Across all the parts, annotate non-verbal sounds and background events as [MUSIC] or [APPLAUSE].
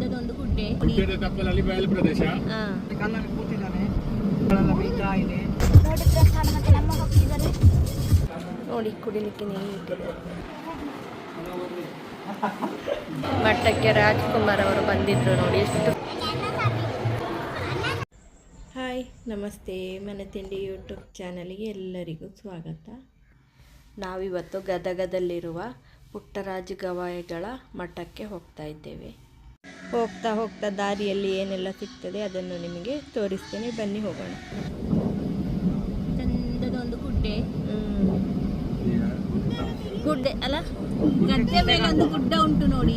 ಚಂದದೊಂದು ಗುಡ್ಡೆ. ತಪ್ಪಲಲ್ಲಿ ಬಯಲು ಪ್ರದೇಶ. ಕಲ್ಲಲ್ಲಿ ಕೂತಿದ್ದಾನೆ ಕಲ್ಲಲ್ಲಿ ಇದೆ. ನೋಡಿ ಪ್ರಸ್ಥಾನ ಮತ್ತೆ ನಮ್ಮ ಹೋಗ್ತಿದ್ದಾರೆ ನೋಡಿ ಕುಡಿಲಿಕ್ಕೆ ನೀರು ಇಟ್ಟಿದ್ದಾರೆ ಮಠಕ್ಕೆ ರಾಜ್ಕುಮಾರ್ ಅವರು ಬಂದಿದ್ರು ನೋಡಿ ಎಷ್ಟು ಹಾಯ್ ನಮಸ್ತೆ. ಮನೆ ತಿಂಡಿ ಯೂಟ್ಯೂಬ್ ಚಾನಲ್ಗೆ ಎಲ್ಲರಿಗೂ ಸ್ವಾಗತ. ನಾವಿವತ್ತು ಗದಗದಲ್ಲಿರುವ ಪುಟ್ಟರಾಜ ಗವಾಯಿಗಳ ಮಠಕ್ಕೆ ಹೋಗ್ತಾ ಇದ್ದೇವೆ. ಹೋಗ್ತಾ ಹೋಗ್ತಾ ದಾರಿಯಲ್ಲಿ ಏನೆಲ್ಲ ಸಿಗ್ತದೆ ಅದನ್ನು ನಿಮಗೆ ತೋರಿಸ್ತೇನೆ. ಬನ್ನಿ ಹೋಗೋಣ. ಚಂದದೊಂದು ಗುಡ್ಡೆ. ಗುಡ್ಡೆ ಅಲ್ಲ? ಗದ್ದೆ ಮೇಲೆ ಒಂದು ಗುಡ್ಡ ಉಂಟು ನೋಡಿ.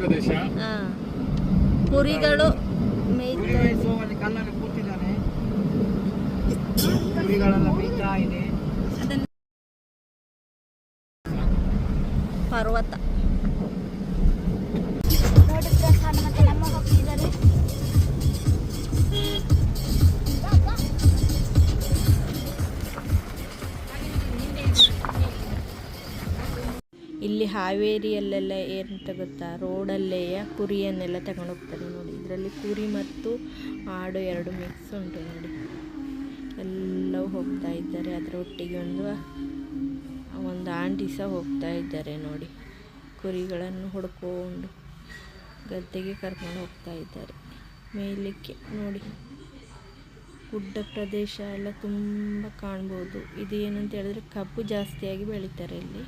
ಪ್ರದೇಶ. ಹಾ. ಕುರಿಗಳು ಮೇಯ್ತಾ ಇಲ್ಲಿ ಹಾವೇರಿಯಲ್ಲೆಲ್ಲ ಏನಂತ ಗೊತ್ತಾ? ರೋಡಲ್ಲೇ ಕುರಿಯನ್ನೆಲ್ಲ ತಗೊಂಡು ಹೋಗ್ತಾರೆ ನೋಡಿ. ಇದರಲ್ಲಿ ಕುರಿ ಮತ್ತು ಆಡು ಎರಡು ಮಿಕ್ಸ್ ಉಂಟು ನೋಡಿ. ಎಲ್ಲವೂ ಹೋಗ್ತಾ ಇದ್ದಾರೆ. ಅದರ ಒಟ್ಟಿಗೆ ಒಂದು ಒಂದು ಆಂಟಿ ಸಹ ಹೋಗ್ತಾ ಇದ್ದಾರೆ ನೋಡಿ. ಕುರಿಗಳನ್ನು ಹುಡ್ಕೊಂಡು ಗದ್ದೆಗೆ ಕರ್ಕೊಂಡು ಹೋಗ್ತಾ ಇದ್ದಾರೆ. ಮೇಲಿಕ್ಕೆ ನೋಡಿ. ಗುಡ್ಡ ಪ್ರದೇಶ ಎಲ್ಲ ತುಂಬ ಕಾಣ್ಬೋದು. ಇದು ಏನಂತ ಹೇಳಿದ್ರೆ ಕಬ್ಬು ಜಾಸ್ತಿಯಾಗಿ ಬೆಳೀತಾರೆ ಇಲ್ಲಿ.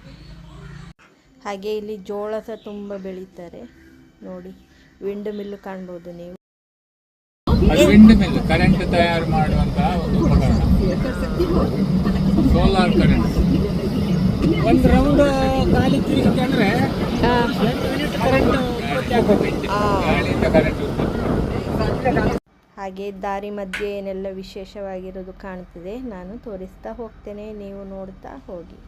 ಹಾಗೆ ಇಲ್ಲಿ ಜೋಳ ಸಹ ತುಂಬ ಬೆಳೀತಾರೆ. ನೋಡಿ ವಿಂಡ್ ಮಿಲ್ ಕಾಣ್ಬೋದು ನೀವು. ವಿಂಡ್ ಮಿಲ್ ಕರೆಂಟ್ ತಯಾರು ಮಾಡುವಂತಹ ಒಂದು ಉಪಕರಣ. ಸೋಲಾರ್ ಕರೆಂಟ್ ಒಂದು ರೌಂಡ್ ಗಾಳಿ ತಿರುಗುತ್ತೆ ಅಂದ್ರೆ ಹಾಗೆ ದಾರಿ ಮಧ್ಯೆ ಏನೆಲ್ಲ ವಿಶೇಷವಾಗಿರೋದು ಕಾಣ್ತಿದೆ ನಾನು ತೋರಿಸ್ತಾ ಹೋಗ್ತೇನೆ ನೀವು ನೋಡ್ತಾ ಹೋಗಿ.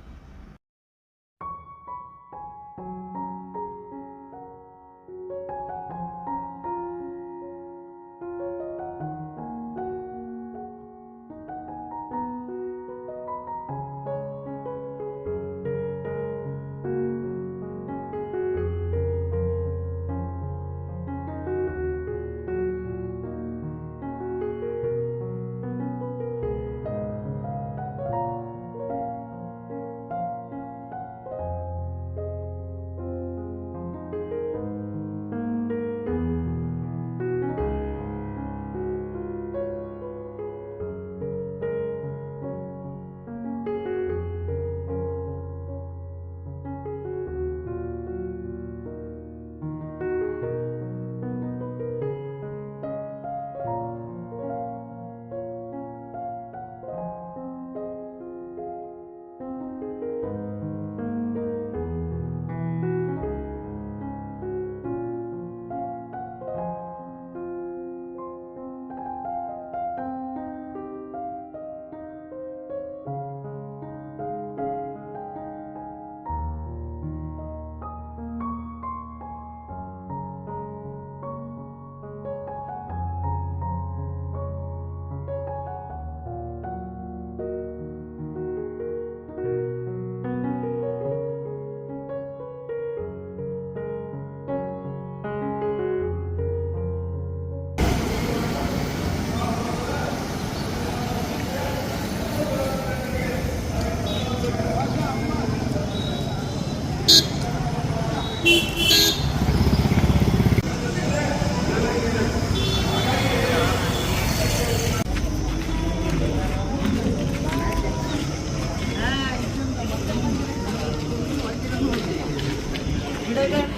đây em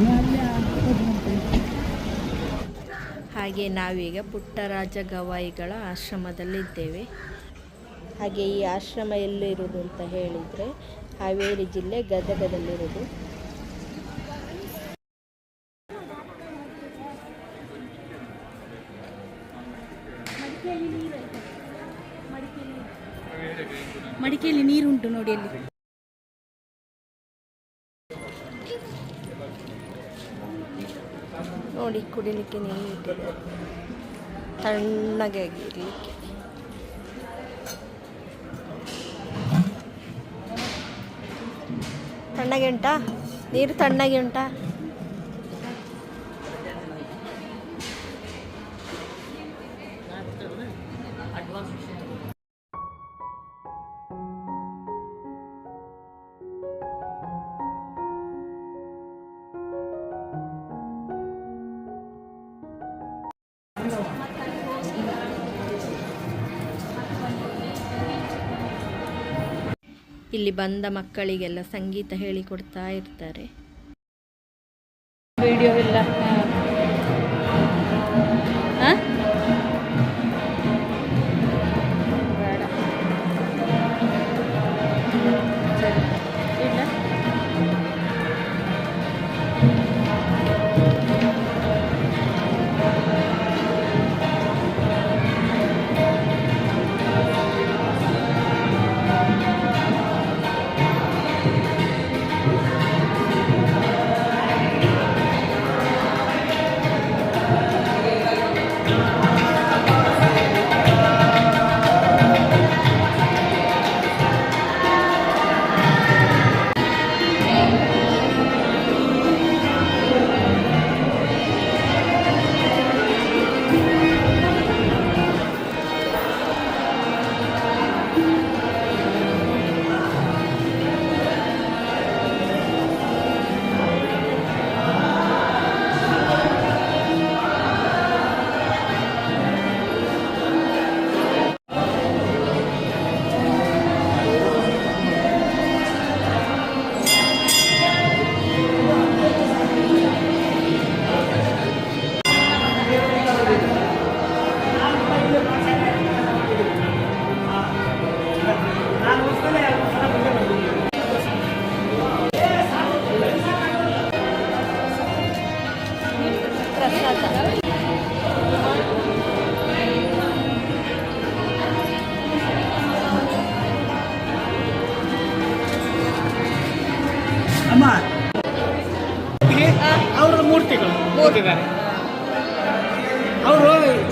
Yeah, yeah. ಹಾಗೆ ನಾವೀಗ ಪುಟ್ಟರಾಜ ಗವಾಯಿಗಳ ಆಶ್ರಮದಲ್ಲಿದ್ದೇವೆ. ಹಾಗೆ ಈ ಆಶ್ರಮ ಎಲ್ಲಿರುವುದು ಅಂತ ಹೇಳಿದರೆ ಹಾವೇರಿ ಜಿಲ್ಲೆ ಗದಗದಲ್ಲಿರೋದು ಮಡಿಕೆಯಲ್ಲಿ ನೀರುಂಟು ನೋಡಿ ಅಲ್ಲಿ. ನೋಡಿ ಕುಡಿಲಿಕ್ಕೆ ನೀರು ಇಟ್ಟಿದ್ದಾರೆ ತಣ್ಣಗೆ ಆಗಿರಲಿಕ್ಕೆ ತಣ್ಣಗೆ ಉಂಟಾ? ನೀರು ತಣ್ಣಗೆ ಉಂಟಾ? ಇಲ್ಲಿ ಬಂದ ಮಕ್ಕಳಿಗೆಲ್ಲ ಸಂಗೀತ ಹೇಳಿಕೊಡ್ತಾ ಇರ್ತಾರೆ. ವಿಡಿಯೋ ಎಲ್ಲ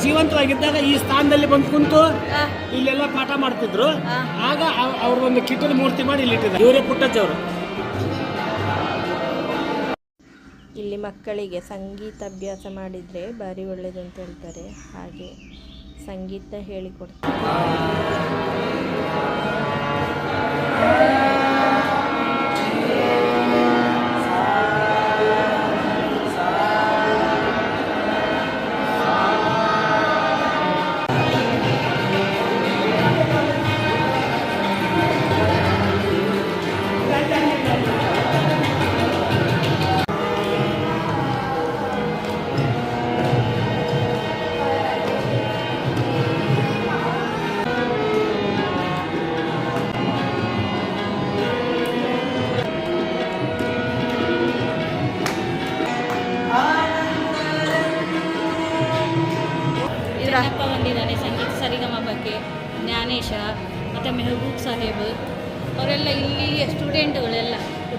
ಜೀವಂತವಾಗಿದ್ದಾಗ ಈ ಸ್ಥಾನದಲ್ಲಿ ಬಂದು ಕುಂತು ಇಲ್ಲೆಲ್ಲ ಪಾಠ ಮಾಡ್ತಿದ್ರು. ಆಗ ಅವ್ರ ಒಂದು ಕಿಟ್ಟದ ಮೂರ್ತಿ ಮಾಡಿ ಇಲ್ಲಿ ಇಟ್ಟಿದ್ದಾರೆ ಇವರೇ ಪುಟ್ಟಜ್ಜವರು ಇಲ್ಲಿ ಮಕ್ಕಳಿಗೆ ಸಂಗೀತ ಅಭ್ಯಾಸ ಮಾಡಿದರೆ ಭಾರಿ ಒಳ್ಳೇದು ಅಂತ ಹೇಳ್ತಾರೆ. ಹಾಗೆ ಸಂಗೀತ ಹೇಳಿಕೊಡ್ತಾರೆ.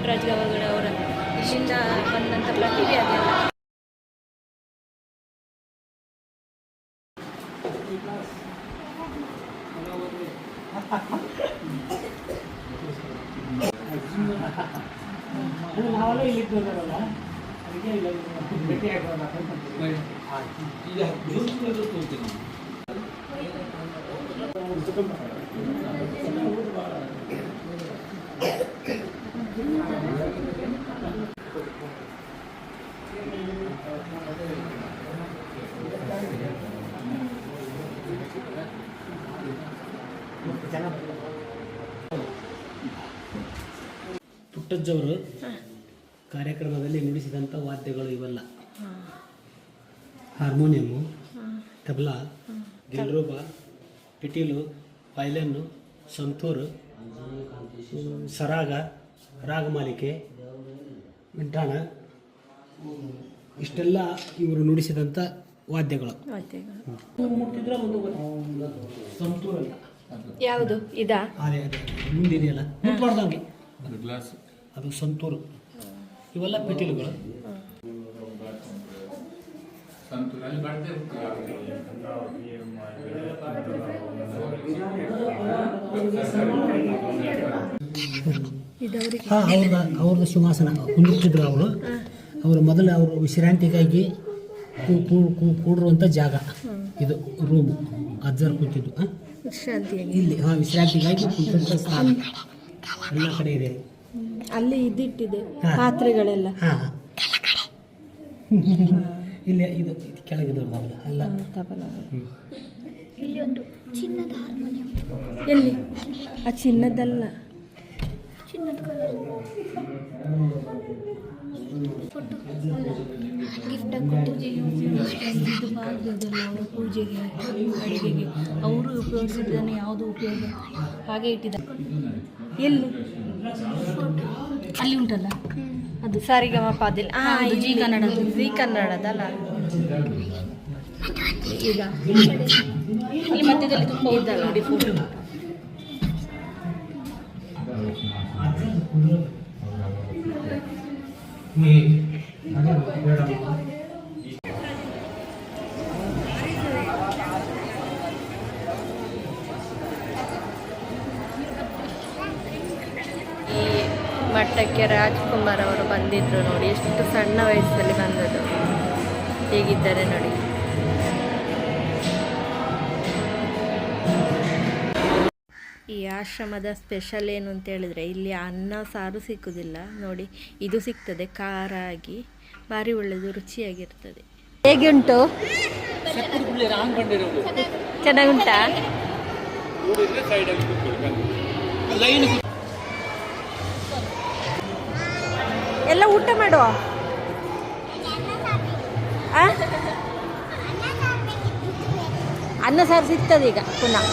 ಪುಟ್ಟರಾಜ್ ಗವಾಗಡ ಅವರ ಇಲ್ಲಿಂದ ಬಂದಂಥ ಪ್ರತಿಭೆ ಅದೆಲ್ಲ ನಾವೆಲ್ಲ ಇಲ್ಲಿ ಇದ್ದವರಲ್ಲ ಅದಕ್ಕೆ ಇಲ್ಲ ಭೇಟಿ ಆಗೋಣ ಪುಟ್ಟಜ್ಜವರು ಕಾರ್ಯಕ್ರಮದಲ್ಲಿ ನುಡಿಸಿದಂಥ ವಾದ್ಯಗಳು ಇವೆಲ್ಲ. ಹಾರ್ಮೋನಿಯಮ್ಮು ತಬಲಾ ಗಿಲ್ರೂಬ ಪಿಟೀಲು ಪೈಲನ್ನು ಸಂತೂರು ಸರಾಗ ರಾಗಮಾಲಿಕೆ ಮಿಂಟಾಣ ಇಷ್ಟೆಲ್ಲ ಇವರು ನುಡಿಸಿದಂಥ ವಾದ್ಯಗಳು. ವಾದ್ಯಗಳು. ಇವ್ರು ಮುಟ್ಟಿದ್ರೆ ಒಂದು ಸಂತೂರಲ್ಲ ಯಾವುದು? ಇದಾ? ಅದೇ ಅದೇ ಮುಂದಿದೆಯಲ್ಲ? ಮುಟ್ಬಾರ್ದಂಗೆ ಗ್ಲಾಸ್. ಅದು ಸಂತೂರು. ಇವೆಲ್ಲ ಮೆಟೀರಿಯಲ್ಗಳು ಹಾಂ ಅವ್ರದ ಅವ್ರದ್ದು ಸಿಂಹಾಸನ. ಕುಂದಿರ್ತಿದ್ರು ಅವರು. ಅವರು ಮೊದಲು ಅವರು ವಿಶ್ರಾಂತಿಗಾಗಿ ಕೂ- ಕೂ- ಕೂ- ಕೂಡಿರುವಂಥ ಜಾಗ. ಇದು ರೂಮ್ ಅಜ್ಜರ್ ಕೂತಿದ್ದು. ಇಲ್ಲಿ. ಹಾಂ ವಿಶ್ರಾಂತಿಗಾಗಿ ಕೂತಿದ್ದ ಸ್ಥಾನ. ಎಲ್ಲ ಕಡೆ ಇದೆ. ಅಲ್ಲಿ ಇದಿಟ್ಟಿದೆ. ಪಾತ್ರೆಗಳೆಲ್ಲ. ಹಾಂ [LAUGHS] ಇಲ್ಲಿ ಇದು ಕೆಳಗಿದ್ದು ಅಲ್ಲ? ತಬಲ. ಇಲ್ಲಿ ಒಂದು ಚಿನ್ನದ ಹಾರ್ಮೋನಿಯಂ. ಎಲ್ಲಿ? ಆ ಚಿನ್ನದಲ್ಲ. ಚಿನ್ನದ ಗಿಫ್ಟ್ ಅವರ ಪೂಜೆಗೆ ಅಡುಗೆಗೆ. ಅವರು ಉಪಯೋಗಿಸಿದ್ದಾನೆ ಯಾವುದು ಉಪಯೋಗ? ಹಾಗೆ ಇಟ್ಟಿದ್ದ ಎಲ್ಲಿ? ಅಲ್ಲಿ ಉಂಟಲ್ಲ? ಅದು ಸಾರಿಗಮ ಪಾದಿಲ್. ಜಿ ಕನ್ನಡ. ಜಿ ಕನ್ನಡದಲ್ಲ ಈಗ. ಅಲ್ಲಿ ಮಧ್ಯದಲ್ಲಿ ತುಂಬ ಉದ್ದ ನೋಡಿ ಫೋಟೋ ಈ ಮಟ್ಟಕ್ಕೆ ರಾಜ್ಕುಮಾರ್ ಅವರು ಬಂದಿದ್ರು ನೋಡಿ. ಎಷ್ಟು ಸಣ್ಣ ವಯಸ್ಸಲ್ಲಿ ಬಂದದ್ದು. ಹೇಗಿದ್ದಾರೆ ನೋಡಿ. ಈ ಆಶ್ರಮದ ಸ್ಪೆಷಲ್ ಏನು ಅಂತ ಹೇಳಿದ್ರೆ, ಇಲ್ಲಿ ಅನ್ನ ಸಾರು ಸಿಕ್ಕುದಿಲ್ಲ. ನೋಡಿ, ಇದು ಸಿಗ್ತದೆ ಖಾರ ಆಗಿ ಭಾರಿ ಒಳ್ಳೆಯದು, ರುಚಿಯಾಗಿರ್ತದೆ. ಹೇಗೆ ಉಂಟು ಚೆನ್ನಾಗುಂಟಾ ಎಲ್ಲ ಊಟ ಮಾಡುವ? ಅನ್ನ ಸಾರು ಸಿಗ್ತದೆ ಈಗ ಪುನಃ.